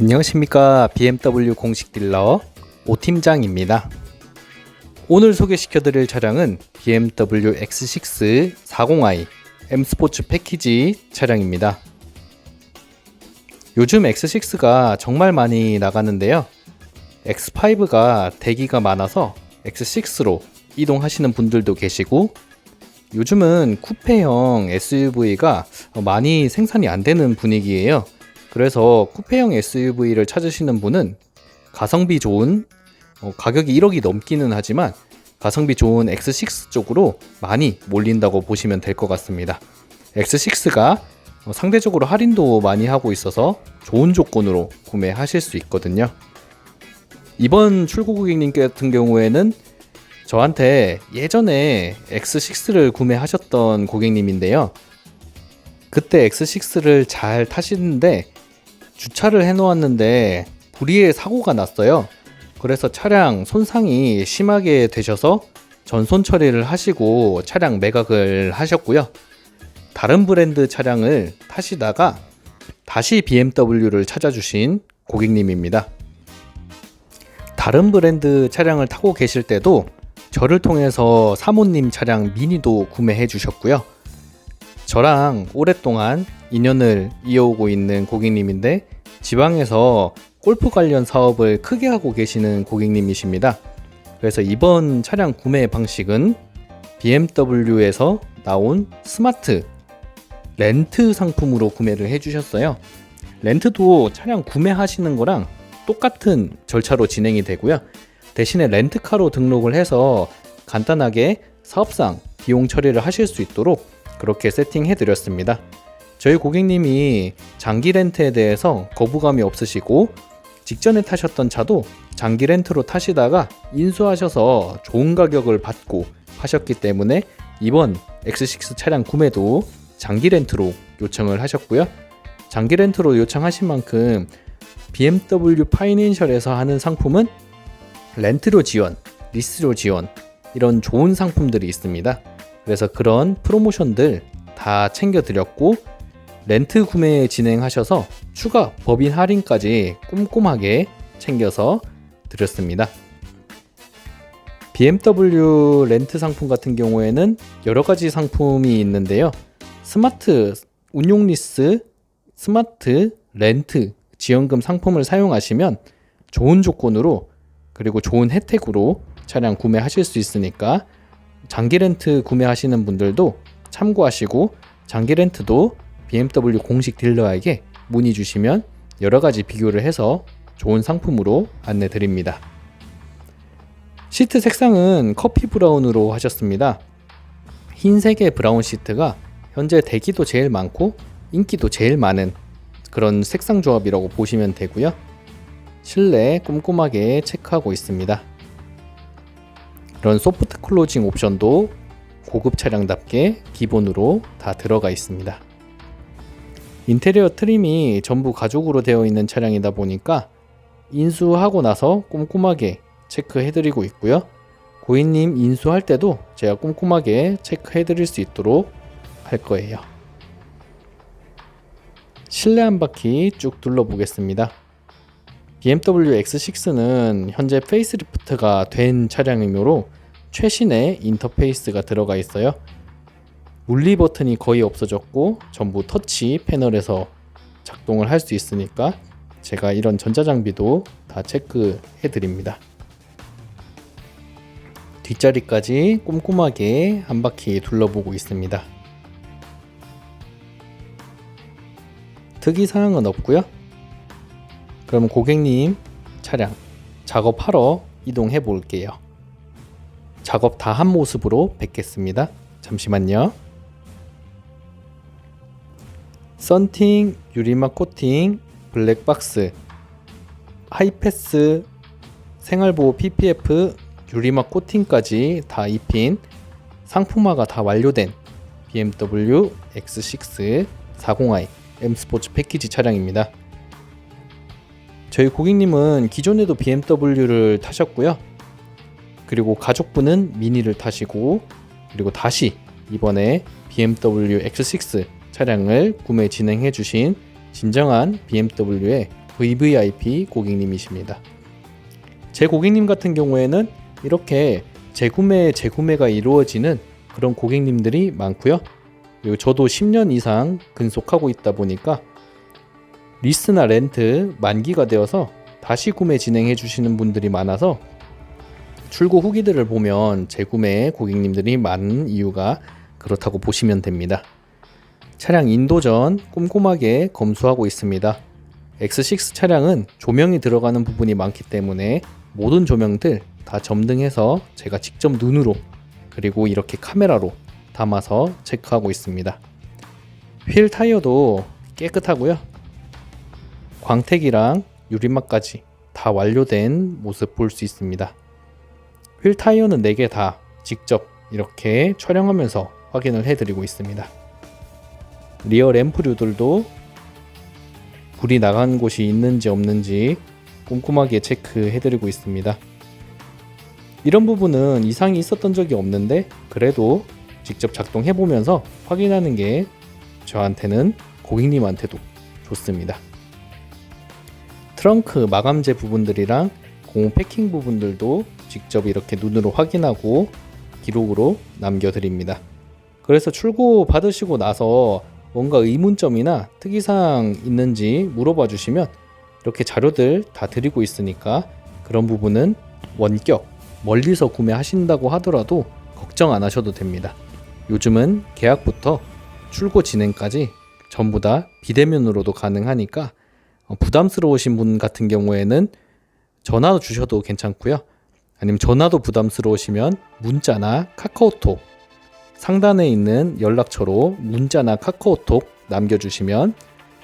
안녕하십니까 BMW 공식 딜러 오팀장입니다. 오늘 소개시켜드릴 차량은 BMW X6 40i M 스포츠 패키지 차량입니다. 요즘 X6가 정말 많이 나가는데요. X5가 대기가 많아서 X6로 이동하시는 분들도 계시고 요즘은 쿠페형 SUV가 많이 생산이 안 되는 분위기예요. 그래서 쿠페형 SUV를 찾으시는 분은 가성비 좋은 어, 가격이 1억이 넘기는 하지만 가성비 좋은 X6 쪽으로 많이 몰린다고 보시면 될 것 같습니다. X6가 어, 상대적으로 할인도 많이 하고 있어서 좋은 조건으로 구매하실 수 있거든요. 이번 출고 고객님 같은 경우에는 저한테 예전에 X6를 구매하셨던 고객님인데요. 그때 X6를 잘 타시는데 주차를 해놓았는데 불의의 사고가 났어요. 그래서 차량 손상이 심하게 되셔서 전손 처리를 하시고 차량 매각을 하셨고요. 다른 브랜드 차량을 타시다가 다시 BMW를 찾아주신 고객님입니다. 다른 브랜드 차량을 타고 계실 때도 저를 통해서 사모님 차량 미니도 구매해 주셨고요. 저랑 오랫동안 인연을 이어오고 있는 고객님인데 지방에서 골프 관련 사업을 크게 하고 계시는 고객님이십니다. 그래서 이번 차량 구매 방식은 BMW에서 나온 스마트 렌트 상품으로 구매를 해주셨어요. 렌트도 차량 구매하시는 거랑 똑같은 절차로 진행이 되고요. 대신에 렌트카로 등록을 해서 간단하게 사업상 비용 처리를 하실 수 있도록 그렇게 세팅해 드렸습니다. 저희 고객님이 장기 렌트에 대해서 거부감이 없으시고 직전에 타셨던 차도 장기 렌트로 타시다가 인수하셔서 좋은 가격을 받고 하셨기 때문에 이번 X6 차량 구매도 장기 렌트로 요청을 하셨고요. 장기 렌트로 요청하신 만큼 BMW 파이낸셜에서 하는 상품은 렌트료 지원, 리스료 지원 이런 좋은 상품들이 있습니다. 그래서 그런 프로모션들 다 챙겨드렸고 렌트 구매 진행하셔서 추가 법인 할인까지 꼼꼼하게 챙겨서 드렸습니다. BMW 렌트 상품 같은 경우에는 여러 가지 상품이 있는데요. 스마트 운용 리스, 스마트 렌트 지원금 상품을 사용하시면 좋은 조건으로 그리고 좋은 혜택으로 차량 구매하실 수 있으니까 장기 렌트 구매하시는 분들도 참고하시고 장기 렌트도 BMW 공식 딜러에게 문의 주시면 여러 가지 비교를 해서 좋은 상품으로 안내 드립니다. 시트 색상은 커피 브라운으로 하셨습니다. 흰색의 브라운 시트가 현재 대기도 제일 많고 인기도 제일 많은 그런 색상 조합이라고 보시면 되고요. 실내 꼼꼼하게 체크하고 있습니다. 이런 소프트 클로징 옵션도 고급 차량답게 기본으로 다 들어가 있습니다. 인테리어 트림이 전부 가죽으로 되어 있는 차량이다 보니까 인수하고 나서 꼼꼼하게 체크해드리고 있고요. 고객님 인수할 때도 제가 꼼꼼하게 체크해드릴 수 있도록 할 거예요. 실내 한 바퀴 쭉 둘러보겠습니다. BMW X6는 현재 페이스리프트가 된 차량이므로 최신의 인터페이스가 들어가 있어요. 물리 버튼이 거의 없어졌고 전부 터치 패널에서 작동을 할 수 있으니까 제가 이런 전자장비도 다 체크해 드립니다. 뒷자리까지 꼼꼼하게 한 바퀴 둘러보고 있습니다. 특이사항은 없고요. 그럼 고객님 차량 작업하러 이동해 볼게요. 작업 다 한 모습으로 뵙겠습니다. 잠시만요. 썬팅, 유리막 코팅, 블랙박스, 하이패스, 생활보호 PPF, 유리막 코팅까지 다 입힌 상품화가 다 완료된 BMW X6 40i M 스포츠 패키지 차량입니다. 저희 고객님은 기존에도 BMW를 타셨고요. 그리고 가족분은 미니를 타시고 그리고 다시 이번에 BMW X6 차량을 구매 진행해 주신 진정한 BMW의 VVIP 고객님이십니다. 제 고객님 같은 경우에는 이렇게 재구매 재구매가 이루어지는 그런 고객님들이 많고요. 그리고 저도 10년 이상 근속하고 있다 보니까 리스나 렌트 만기가 되어서 다시 구매 진행해 주시는 분들이 많아서 출고 후기들을 보면 재구매 고객님들이 많은 이유가 그렇다고 보시면 됩니다. 차량 인도전 꼼꼼하게 검수하고 있습니다. X6 차량은 조명이 들어가는 부분이 많기 때문에 모든 조명들 다 점등해서 제가 직접 눈으로 그리고 이렇게 카메라로 담아서 체크하고 있습니다. 휠 타이어도 깨끗하고요. 광택이랑 유리막까지 다 완료된 모습 볼 수 있습니다. 휠 타이어는 4개 다 직접 이렇게 촬영하면서 확인을 해드리고 있습니다. 리어 램프류들도 불이 나간 곳이 있는지 없는지 꼼꼼하게 체크해드리고 있습니다. 이런 부분은 이상이 있었던 적이 없는데 그래도 직접 작동해보면서 확인하는 게 저한테는 고객님한테도 좋습니다. 트렁크 마감재 부분들이랑 고무 패킹 부분들도 직접 이렇게 눈으로 확인하고 기록으로 남겨드립니다. 그래서 출고 받으시고 나서 뭔가 의문점이나 특이사항 있는지 물어봐 주시면 이렇게 자료들 다 드리고 있으니까 그런 부분은 원격 멀리서 구매하신다고 하더라도 걱정 안 하셔도 됩니다. 요즘은 계약부터 출고 진행까지 전부 다 비대면으로도 가능하니까 어, 부담스러우신 분 같은 경우에는 전화 주셔도 괜찮고요. 아니면 전화도 부담스러우시면 문자나 카카오톡 상단에 있는 연락처로 문자나 카카오톡 남겨주시면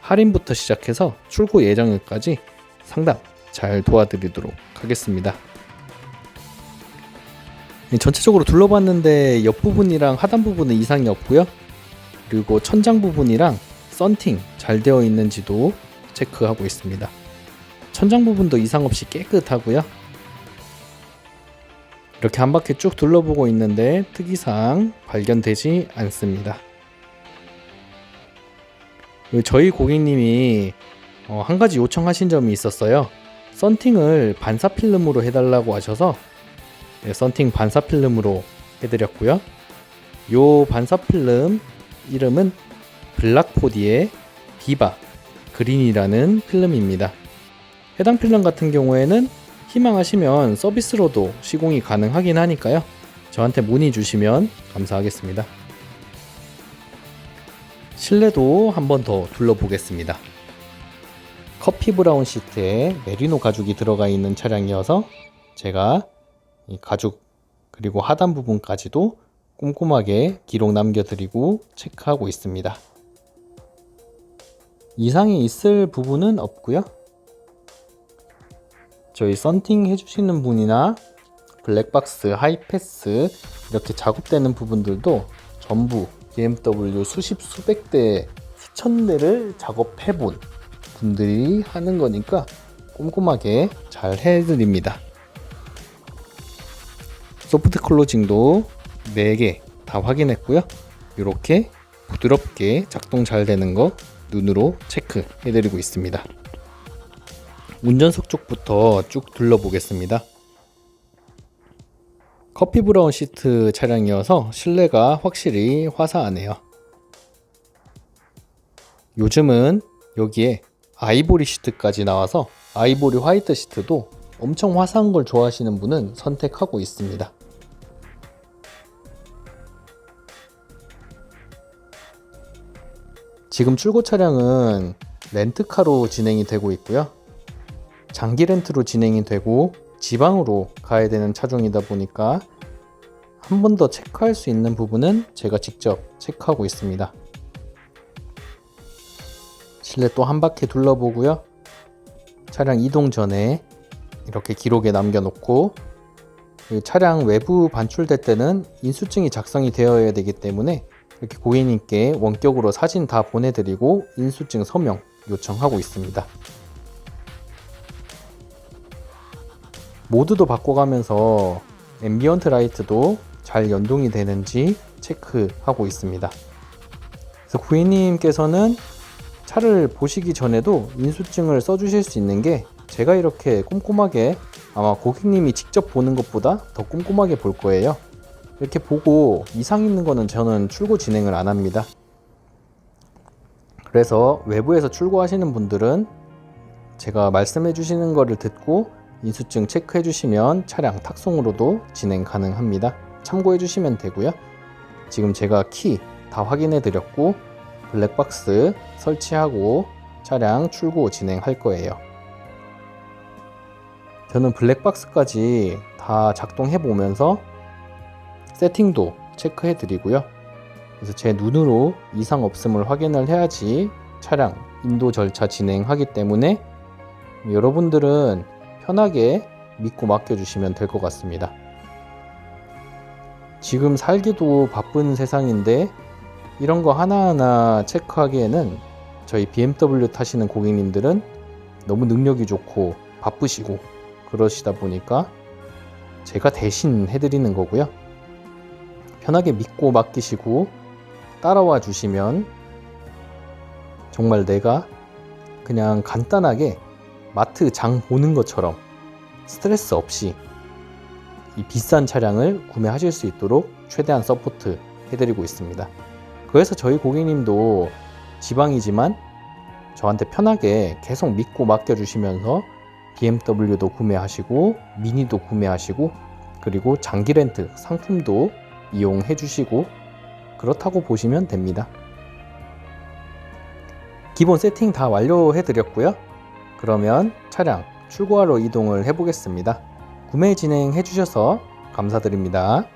할인부터 시작해서 출고 예정일까지 상담 잘 도와드리도록 하겠습니다. 네, 전체적으로 둘러봤는데 옆부분이랑 하단 부분은 이상이 없고요. 그리고 천장 부분이랑 썬팅 잘 되어 있는지도 체크하고 있습니다. 천장 부분도 이상 없이 깨끗하고요. 이렇게 한 바퀴 쭉 둘러보고 있는데 특이사항 발견되지 않습니다. 저희 고객님이 어, 한 가지 요청하신 점이 있었어요. 썬팅을 반사 필름으로 해달라고 하셔서 네, 썬팅 반사 필름으로 해드렸고요. 요 반사 필름 이름은 블락포디의 비바 그린이라는 필름입니다. 해당 필름 같은 경우에는 희망하시면 서비스로도 시공이 가능하긴 하니까요. 저한테 문의 주시면 감사하겠습니다. 실내도 한 번 더 둘러보겠습니다. 커피 브라운 시트에 메리노 가죽이 들어가 있는 차량이어서 제가 이 가죽 그리고 하단 부분까지도 꼼꼼하게 기록 남겨드리고 체크하고 있습니다. 이상이 있을 부분은 없고요. 저희 썬팅 해주시는 분이나 블랙박스, 하이패스 이렇게 작업되는 부분들도 전부 BMW 수십 수백 대 수천 대를 작업해 본 분들이 하는 거니까 꼼꼼하게 잘 해드립니다. 소프트 클로징도 4개 다 확인했고요. 이렇게 부드럽게 작동 잘 되는 거 눈으로 체크해 드리고 있습니다. 운전석 쪽부터 쭉 둘러보겠습니다. 커피 브라운 시트 차량이어서 실내가 확실히 화사하네요. 요즘은 여기에 아이보리 시트까지 나와서 아이보리 화이트 시트도 엄청 화사한 걸 좋아하시는 분은 선택하고 있습니다. 지금 출고 차량은 렌트카로 진행이 되고 있고요. 장기 렌트로 진행이 되고 지방으로 가야 되는 차종이다 보니까 한 번 더 체크할 수 있는 부분은 제가 직접 체크하고 있습니다. 실내 또 한 바퀴 둘러보고요. 차량 이동 전에 이렇게 기록에 남겨놓고 차량 외부 반출될 때는 인수증이 작성이 되어야 되기 때문에 이렇게 고객님께 원격으로 사진 다 보내드리고 인수증 서명 요청하고 있습니다. 모드도 바꿔가면서 앰비언트 라이트도 잘 연동이 되는지 체크하고 있습니다. 그래서 고객님께서는 차를 보시기 전에도 인수증을 써주실 수 있는 게 제가 이렇게 꼼꼼하게 아마 고객님이 직접 보는 것보다 더 꼼꼼하게 볼 거예요. 이렇게 보고 이상 있는 거는 저는 출고 진행을 안 합니다. 그래서 외부에서 출고하시는 분들은 제가 말씀해 주시는 거를 듣고 인수증 체크해 주시면 차량 탁송으로도 진행 가능합니다. 참고해 주시면 되고요. 지금 제가 키 다 확인해 드렸고 블랙박스 설치하고 차량 출고 진행할 거예요. 저는 블랙박스까지 다 작동해 보면서 세팅도 체크해 드리고요. 그래서 제 눈으로 이상 없음을 확인을 해야지 차량 인도 절차 진행하기 때문에 여러분들은 편하게 믿고 맡겨주시면 될 것 같습니다. 지금 살기도 바쁜 세상인데 이런 거 하나하나 체크하기에는 저희 BMW 타시는 고객님들은 너무 능력이 좋고 바쁘시고 그러시다 보니까 제가 대신 해드리는 거고요. 편하게 믿고 맡기시고 따라와 주시면 정말 내가 그냥 간단하게 마트 장 보는 것처럼 스트레스 없이 이 비싼 차량을 구매하실 수 있도록 최대한 서포트 해드리고 있습니다. 그래서 저희 고객님도 지방이지만 저한테 편하게 계속 믿고 맡겨주시면서 BMW도 구매하시고 미니도 구매하시고 그리고 장기 렌트 상품도 이용해 주시고 그렇다고 보시면 됩니다. 기본 세팅 다 완료해 드렸고요. 그러면 차량 출고하러 이동을 해 보겠습니다. 구매 진행해 주셔서 감사드립니다.